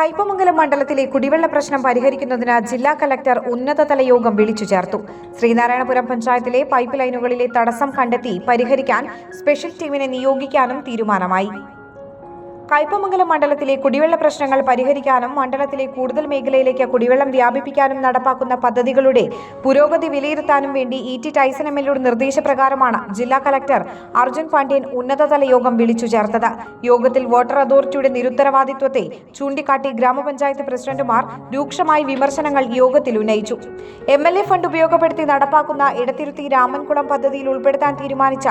കയ്പമംഗലം മണ്ഡലത്തിലെ കുടിവെള്ള പ്രശ്നം പരിഹരിക്കുന്നതിന് ജില്ലാ കലക്ടർ ഉന്നതതല യോഗം വിളിച്ചു ചേർത്തു. ശ്രീനാരായണപുരം പഞ്ചായത്തിലെ പൈപ്പ് ലൈനുകളിലെ തടസ്സം കണ്ടെത്തി പരിഹരിക്കാൻ സ്പെഷ്യൽ ടീമിനെ നിയോഗിക്കാനും തീരുമാനമായി. കയ്പമംഗലം മണ്ഡലത്തിലെ കുടിവെള്ള പ്രശ്നങ്ങൾ പരിഹരിക്കാനും മണ്ഡലത്തിലെ കൂടുതൽ മേഖലയിലേക്ക് കുടിവെള്ളം വ്യാപിപ്പിക്കാനും നടപ്പാക്കുന്ന പദ്ധതികളുടെ പുരോഗതി വിലയിരുത്താനും വേണ്ടി E T Tyson M L നിർദ്ദേശപ്രകാരമാണ് ജില്ലാ കലക്ടർ അർജുൻ പാണ്ഡ്യൻ ഉന്നതതല യോഗം വിളിച്ചു ചേർത്തത്. യോഗത്തിൽ വാട്ടർ അതോറിറ്റിയുടെ നിരുത്തരവാദിത്വത്തെ ചൂണ്ടിക്കാട്ടി ഗ്രാമപഞ്ചായത്ത് പ്രസിഡന്റുമാർ രൂക്ഷമായി വിമർശനങ്ങൾ യോഗത്തിൽ ഉന്നയിച്ചു. എം എൽ എ ഫണ്ട് ഉപയോഗപ്പെടുത്തി നടപ്പാക്കുന്ന ഇടത്തിരുത്തി രാമൻകുളം പദ്ധതിയിൽ ഉൾപ്പെടുത്താൻ തീരുമാനിച്ച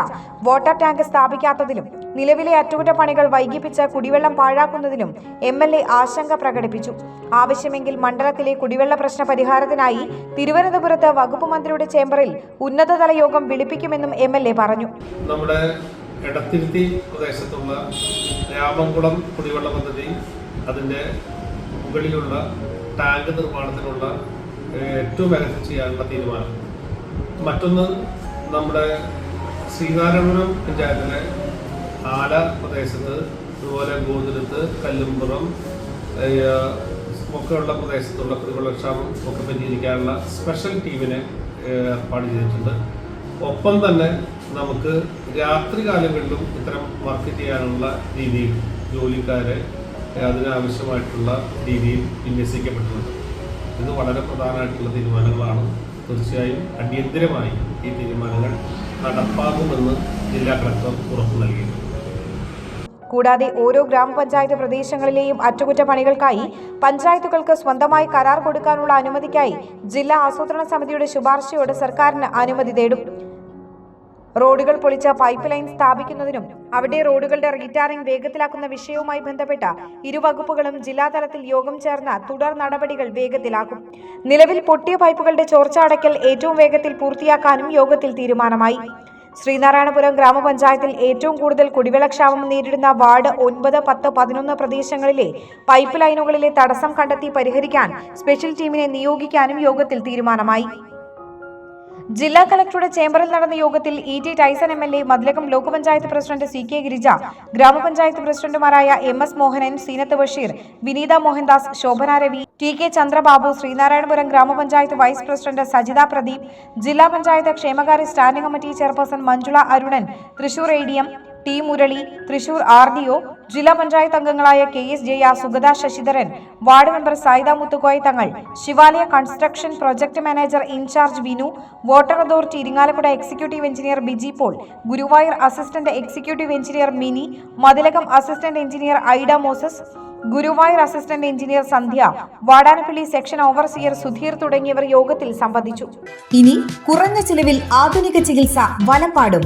വാട്ടർ ടാങ്ക് സ്ഥാപിക്കാത്തതിലും നിലവിലെ അറ്റകുറ്റപ്പണികൾ വൈകിപ്പിച്ച കുടിവെള്ളം പാഴാക്കുന്നതിനും എം എൽ എ ആശങ്ക പ്രകടിപ്പിച്ചു. ആവശ്യമെങ്കിൽ മണ്ഡലത്തിലെ കുടിവെള്ള പ്രശ്ന പരിഹാരത്തിനായി തിരുവനന്തപുരത്ത് വകുപ്പ് മന്ത്രിയുടെ ചേംബറിൽ ഉന്നതതല യോഗം വിളിപ്പിക്കുമെന്നും എം എൽ എ പറഞ്ഞു. നമ്മുടെ എടത്തിരുത്തി പ്രദേശത്തുള്ള രാമംകുളം കുടിവെള്ള പദ്ധതി അതിന്റെ മുകളിലുള്ള ടാങ്ക് നിർമ്മാണത്തിനുള്ള ഏറ്റവും വേഗത്തിൽ ചെയ്യാനുള്ള തീരുമാനം. മറ്റൊന്ന് നമ്മുടെ ശ്രീനാരായണപുരം പഞ്ചായത്തിലെ ആല പ്രദേശത്ത് അതുപോലെ ഗോതിരത്ത് കല്ലുംപുറം ഒക്കെയുള്ള പ്രദേശത്തുള്ള കുടിവെള്ളക്ഷാമം ഒക്കെ പരിഹരിക്കാനുള്ള സ്പെഷ്യൽ ടീമിനെ ഏർപ്പാട് ചെയ്തിട്ടുണ്ട്. ഒപ്പം തന്നെ നമുക്ക് രാത്രി കാലങ്ങളിലും ഇത്തരം വർക്ക് ചെയ്യാനുള്ള രീതിയിൽ ജോലിക്കാരെ അതിനാവശ്യമായിട്ടുള്ള രീതിയിൽ വിന്യസിക്കപ്പെട്ടിട്ടുണ്ട്. ഇത് വളരെ പ്രധാനമായിട്ടുള്ള തീരുമാനങ്ങളാണ്. തീർച്ചയായും അടിയന്തിരമായി ഈ തീരുമാനങ്ങൾ നടപ്പാകുമെന്ന് ജില്ലാ കളക്ടർ ഉറപ്പു നൽകിയിട്ടുണ്ട്. കൂടാതെ ഓരോ ഗ്രാമപഞ്ചായത്ത് പ്രദേശങ്ങളിലെയും അറ്റകുറ്റപ്പണികൾക്കായി പഞ്ചായത്തുകൾക്ക് സ്വന്തമായി കരാർ കൊടുക്കാനുള്ള അനുമതിക്കായി ജില്ലാ ആസൂത്രണ സമിതിയുടെ ശുപാർശയോടെ സർക്കാരിന് അനുമതി തേടും. റോഡുകൾ പൊളിച്ച പൈപ്പ് ലൈൻ സ്ഥാപിക്കുന്നതിനും അവിടെ റോഡുകളുടെ റീടാറിംഗ് വേഗത്തിലാക്കുന്ന വിഷയവുമായി ബന്ധപ്പെട്ട ഇരുവകുപ്പുകളും ജില്ലാതലത്തിൽ യോഗം ചേർന്ന തുടർ നടപടികൾ വേഗത്തിലാക്കും. നിലവിൽ പൊട്ടിയ പൈപ്പുകളുടെ ചോർച്ച അടയ്ക്കൽ ഏറ്റവും വേഗത്തിൽ പൂർത്തിയാക്കാനും യോഗത്തിൽ തീരുമാനമായി. ശ്രീനാരായണപുരം ഗ്രാമപഞ്ചായത്തിൽ ഏറ്റവും കൂടുതൽ കുടിവെള്ളക്ഷാമം നേരിടുന്ന വാർഡ് ഒൻപത് പത്ത് പതിനൊന്ന് പ്രദേശങ്ങളിലെ പൈപ്പ് ലൈനുകളിലെ തടസ്സം കണ്ടെത്തി പരിഹരിക്കാൻ സ്പെഷ്യൽ ടീമിനെ നിയോഗിക്കാനും യോഗത്തിൽ തീരുമാനമായി. ജില്ലാ കളക്ടറുടെ ചേംബറിൽ നടന്ന യോഗത്തിൽ E T Tyson M L A Mathilakam block panchayat president C K Girija ഗ്രാമപഞ്ചായത്ത് പ്രസിഡന്റുമാരായ M S Mohanan Seenath Basheer Vineetha Mohandas Shobhana Ravi T K Chandrababu Sreenarayanapuram ഗ്രാമപഞ്ചായത്ത് വൈസ് പ്രസിഡന്റ് സജിത പ്രദീപ് ജില്ലാ പഞ്ചായത്ത് ക്ഷേമകാര്യ standing committee chairperson Manjula Arunan Thrissur A D M T Murali Thrissur R D O ജില്ലാ പഞ്ചായത്ത് അംഗങ്ങളായ K S Jaya Sugatha Sasidharan ward member Saida Muthukoya Thangal Shivalaya construction project manager incharge Vinu water authority Irinjalakuda executive engineer Biji Paul Guruvayur assistant executive engineer Mini Mathilakam assistant engineer Aida Moses Guruvayur assistant engineer Sandhya Vadanappally section overseer Sudheer തുടങ്ങിയവർ യോഗത്തിൽ സംബന്ധിച്ചു. ഇനി കുറഞ്ഞ ചിലവിൽ ആധുനിക ചികിത്സ വലപ്പാടും